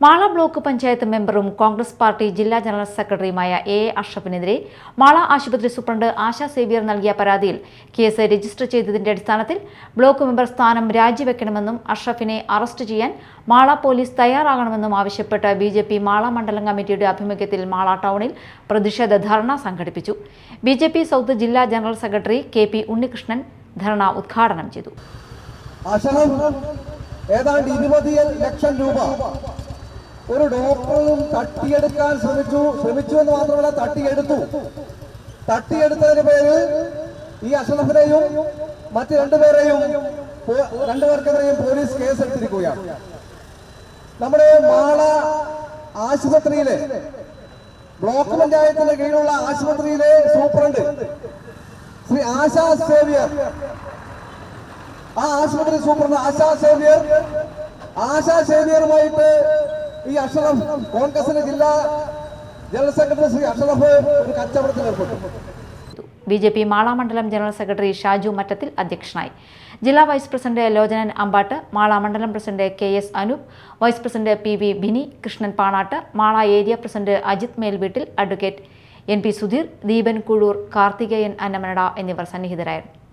Mala block panchayat മെമ്പറും Congress party ജില്ലാ general സെക്രട്ടറിയുമായ എ അഷ്റഫിനെതിരെ മാള ആശുപത്രി സൂപ്രണ്ട് ആശാ സേവ്യർ നൽകിയ പരാതിയിൽ കേസ് രജിസ്റ്റർ ചെയ്തതിന്റെ അടിസ്ഥാനത്തിൽ ബ്ലോക്ക് മെമ്പർ സ്ഥാനം രാജിവെക്കണമെന്നും അഷ്റഫിനെ അറസ്റ്റ് ചെയ്യാൻ മാള പോലീസ് തയ്യാറാകണമെന്നും ആവശ്യപ്പെട്ട് ബി ജെ പി മാള മണ്ഡലം കമ്മിറ്റിയുടെ ആഭിമുഖ്യത്തിൽ മാള ടൗണിൽ പ്രതിഷേധ ധർണ സംഘടിപ്പിച്ചു. ബി ജെ പി സൗത്ത് ജില്ലാ general secretary K P Unnikrishnan ധർണ ഉദ്ഘാടനം ചെയ്തു. രൂപ ഒരു ഡോക്ടറും തട്ടിയെടുക്കാൻ ശ്രമിച്ചു ശ്രമിച്ചു എന്ന് മാത്രമല്ല തട്ടിയെടുത്തു. തട്ടിയെടുത്തതിന് പേര് ഈ അഷറഫിനെയും മറ്റ് രണ്ടുപേരെയും രണ്ടുപേർക്കെതിരെയും പോലീസ് കേസെടുത്തിരിക്കുകയാണ്. നമ്മുടെ മാള ആശുപത്രിയിലെ ബ്ലോക്ക് പഞ്ചായത്തിന്റെ കീഴിലുള്ള ആശുപത്രിയിലെ സൂപ്രണ്ട് ശ്രീ ആശാ സേവിയർ. ആ ആശുപത്രി സൂപ്രണ്ട് ആശാ സേവിയർ. ആശാ സേവ്യറുമായിട്ട് ഈ അഷറഫ് കോൺഗ്രസിന്റെ ജില്ലാ ജനറൽ സെക്രട്ടറി ശ്രീ അഷറഫ് ഒരു കച്ചവടത്തിൽ ഏർപ്പെട്ടു. ബി ജെ പി മാള മണ്ഡലം ജനറൽ സെക്രട്ടറി ഷാജു മറ്റത്തിൽ അധ്യക്ഷനായി. ജില്ലാ വൈസ് പ്രസിഡന്റ് ലോചനൻ അമ്പാട്ട് മാള മണ്ഡലം president K S Anoop vice president P V Bini Krishnan Panatt Mala area president Ajith Melveettil advocate N P Sudheer Deepan Kuzhoor Karthikeyan Annamanada എന്നിവർ സന്നിഹിതരായിരുന്നു.